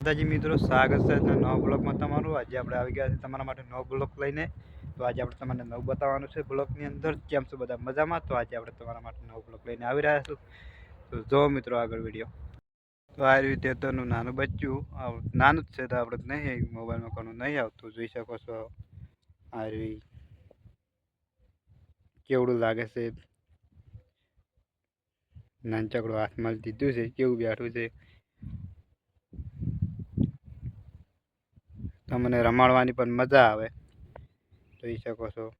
માતાજી મિત્રો, સ્વાગત છે નવા બ્લોગમાં તમારું. આજે આપણે આવી ગયા છે તમારા માટે નવો બ્લોગ લઈને. તો આજે આપણે તમને નવું બતાવવાનું છે બ્લોગની અંદર. કેમ છો બધા મજામાં? તો આજે આપણે તમારા માટે નવો બ્લોગ લઈને આવી રહ્યા છું. તો જો મિત્રો આગળ વીડિયો તો આ રીતે તેનું નાનું બચ્ચું નાનું જ છે તો આપણે નહીં મોબાઈલમાં ઘણું નહીં આવતું. જોઈ શકો છો આ રી કેવડું લાગે છે. નાનચકડું હાથમાં દીધું છે. કેવું બેઠું છે. તમને રમાડવાની પણ મજા આવે. જોઈ શકો છો.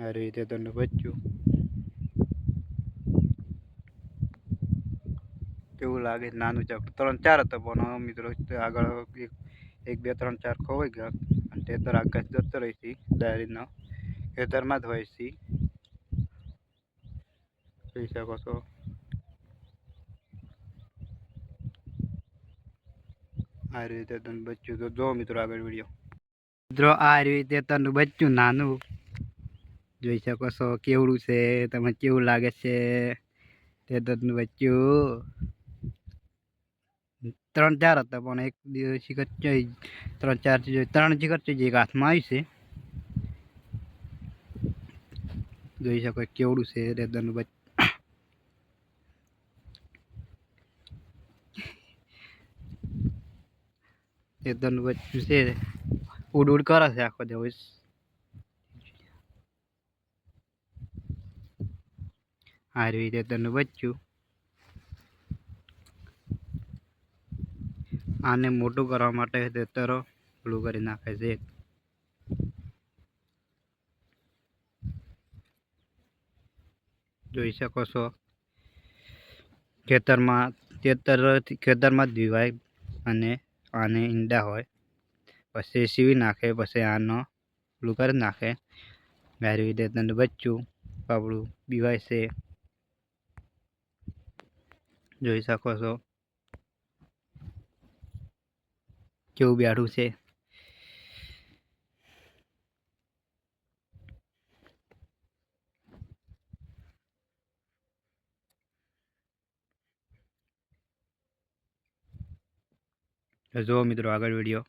આ રીતે તમને બચ્યું. કેવું લાગે? નાનું ચાર, ત્રણ ચાર હતા પણ મિત્રો આગળ એક, બે, ત્રણ, ચાર ખોવાઈ ગયા. અને તેતર આકાશ જતો રહી છે, ડાયરીનો. ખેતરમાં જ હોય છે. જોઈ શકો છો. આ રીતે તને બચ્ચું તો જો મિત્રો આગળ વીડિયો મિત્રો, આ રીતે તને બચ્ચું નાનું. જોઈ શકો છો કેવડું છે તમે કેવું લાગે છે તે તને બચ્ચું ત્રણ ચાર હતા, પણ એક દિવસ ત્રણ ચાર ત્રણ શિખર જે હાથમાં આવી છે. જોઈ શકો કેવડું છે રેદરનું બચ્ચું રેદરનું બચ્ચું છે. ઉડ ઉડ કરે છે આખો દિવસ. આ રીતે તને બચ્યું આને મોટું કરવા માટે તેતરો ઓલું કરી નાખે છે જોઈ શકો છો. ખેતરમાં ખેતર ખેતરમાં જ દીવાય અને આને ઈંડા હોય, પછી સીવી નાખે, પછી આનો પેલું કરી નાખે. ગારી રીતે તને બચ્ચું પાપડું, બીવાય છે. જોઈ શકો છો. કેવું બેઠું છે. જુઓ મિત્રો આગળ વીડિયો.